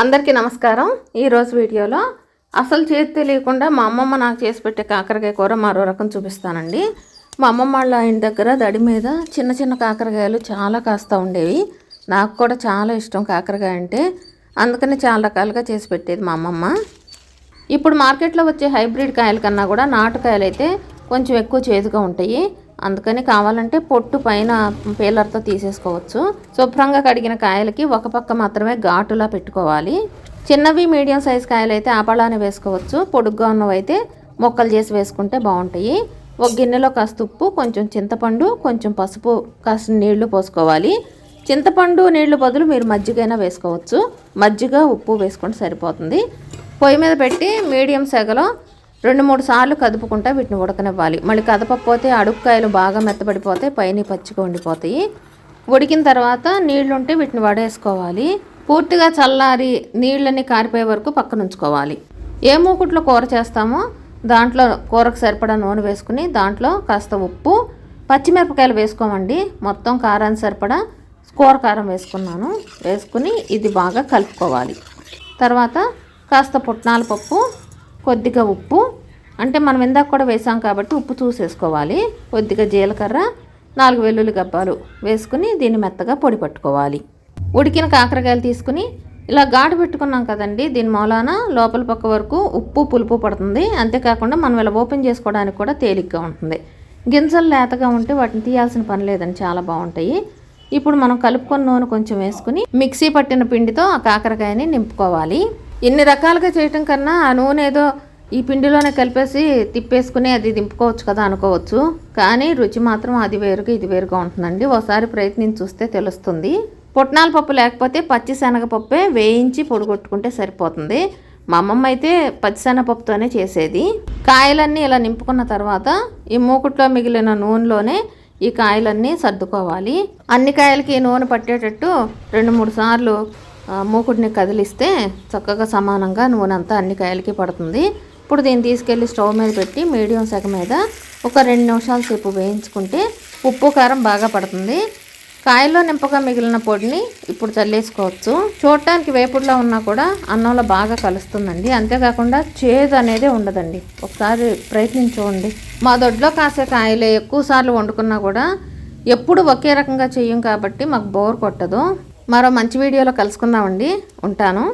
అందరికీ నమస్కారం. ఈరోజు వీడియోలో అసలు చేతి తెలియకుండా మా అమ్మమ్మ నాకు చేసి పెట్టే కాకరకాయ కూర మరో రకం చూపిస్తానండి. మా అమ్మమ్మ వాళ్ళ ఆయన దగ్గర దడి మీద చిన్న చిన్న కాకరకాయలు చాలా కాస్తూ ఉండేవి. నాకు కూడా చాలా ఇష్టం కాకరకాయ అంటే. అందుకని చాలా రకాలుగా చేసి పెట్టేది మా అమ్మమ్మ. ఇప్పుడు మార్కెట్లో వచ్చే హైబ్రిడ్ కాయల కన్నా కూడా నాటుకాయలు అయితే కొంచెం ఎక్కువ చేదుగా ఉంటాయి. అందుకని కావాలంటే పొట్టు పైన పేలర్తో తీసేసుకోవచ్చు. శుభ్రంగా కడిగిన కాయలకి ఒక పక్క మాత్రమే ఘాటులా పెట్టుకోవాలి. చిన్నవి మీడియం సైజ్ కాయలు అయితే ఆపళానే వేసుకోవచ్చు. పొడుగ్గా ఉన్నవైతే మొక్కలు చేసి వేసుకుంటే బాగుంటాయి. ఒక గిన్నెలో కాస్త ఉప్పు కొంచెం చింతపండు కొంచెం పసుపు కాస్త నీళ్ళు పోసుకోవాలి. చింతపండు నీళ్ళు బదులు మీరు మజ్జిగైనా వేసుకోవచ్చు. మజ్జిగ ఉప్పు వేసుకుంటే సరిపోతుంది. పొయ్యి మీద పెట్టి మీడియం సెగలో రెండు మూడు సార్లు కదుపుకుంటా వీటిని ఉడకనివ్వాలి. మళ్ళీ కదపకపోతే అడుగుకాయలు బాగా మెత్తబడిపోతే పైన పచ్చిగా ఉండిపోతాయి. ఉడికిన తర్వాత నీళ్ళుంటే వీటిని వడేసుకోవాలి. పూర్తిగా చల్లారి నీళ్ళని కారిపోయే వరకు పక్కన ఉంచుకోవాలి. ఏ మూకుట్లో కూర చేస్తామో దాంట్లో కూరకు సరిపడా నూనె వేసుకుని దాంట్లో కాస్త ఉప్పు పచ్చిమిరపకాయలు వేసుకోమండి. మొత్తం కారాన్ని సరిపడా కూర కారం వేసుకున్నాను. వేసుకుని ఇది బాగా కలుపుకోవాలి. తర్వాత కాస్త పుట్నాల పప్పు కొద్దిగా ఉప్పు అంటే మనం ఇందాక కూడా వేసాం కాబట్టి ఉప్పు చూసేసుకోవాలి. కొద్దిగా జీలకర్ర నాలుగు వెల్లుల్లి గబ్బాలు వేసుకుని దీన్ని మెత్తగా పొడి పట్టుకోవాలి. ఉడికిన కాకరకాయలు తీసుకుని ఇలా ఘాటు పెట్టుకున్నాం కదండి దీని మూలాన లోపల పక్క వరకు ఉప్పు పులుపు పడుతుంది. అంతేకాకుండా మనం ఇలా ఓపెన్ చేసుకోవడానికి కూడా తేలిగ్గా ఉంటుంది. గింజలు లేతగా ఉంటే వాటిని తీయాల్సిన పని లేదని చాలా బాగుంటాయి. ఇప్పుడు మనం కలుపుకొని నూనె కొంచెం వేసుకుని మిక్సీ పట్టిన పిండితో ఆ కాకరకాయని నింపుకోవాలి. ఇన్ని రకాలుగా చేయటం కన్నా ఆ నూనె ఏదో ఈ పిండిలోనే కలిపేసి తిప్పేసుకుని అది దింపుకోవచ్చు కదా అనుకోవచ్చు. కానీ రుచి మాత్రం అది వేరుగా ఇది వేరుగా ఉంటుందండి. ఒకసారి ప్రయత్నించి చూస్తే తెలుస్తుంది. పుట్నాల పప్పు లేకపోతే పచ్చి శనగపప్పే వేయించి పొడిగొట్టుకుంటే సరిపోతుంది. మా అమ్మమ్మ అయితే పచ్చిశనగపప్పుతోనే చేసేది. కాయలన్నీ ఇలా నింపుకున్న తర్వాత ఈ మూకుట్లో మిగిలిన నూనెలోనే ఈ కాయలన్నీ సర్దుకోవాలి. అన్ని కాయలకి నూనె పట్టేటట్టు రెండు మూడు సార్లు మూకుడిని కదిలిస్తే చక్కగా సమానంగా నూనె అంతా అన్ని కాయలకి పడుతుంది. ఇప్పుడు దీన్ని తీసుకెళ్ళి స్టవ్ మీద పెట్టి మీడియం సెగ మీద ఒక రెండు నిమిషాల సేపు వేయించుకుంటే ఉప్పు కారం బాగా పడుతుంది. కాయలో నింపగా మిగిలిన పొడిని ఇప్పుడు చల్లేసుకోవచ్చు. చూడటానికి వేపుడులో ఉన్నా కూడా అన్నంలో బాగా కలుస్తుందండి. అంతేకాకుండా చేదు అనేది ఉండదండి. ఒకసారి ప్రయత్నించుకోండి మా దొడ్లో కాసే కాయలే ఎక్కువసార్లు వండుకున్నా కూడా ఎప్పుడు ఒకే రకంగా చెయ్యం కాబట్టి మాకు బోర్ కొట్టదు. మరో మంచి వీడియోలో కలుసుకుందామండి. ఉంటాను.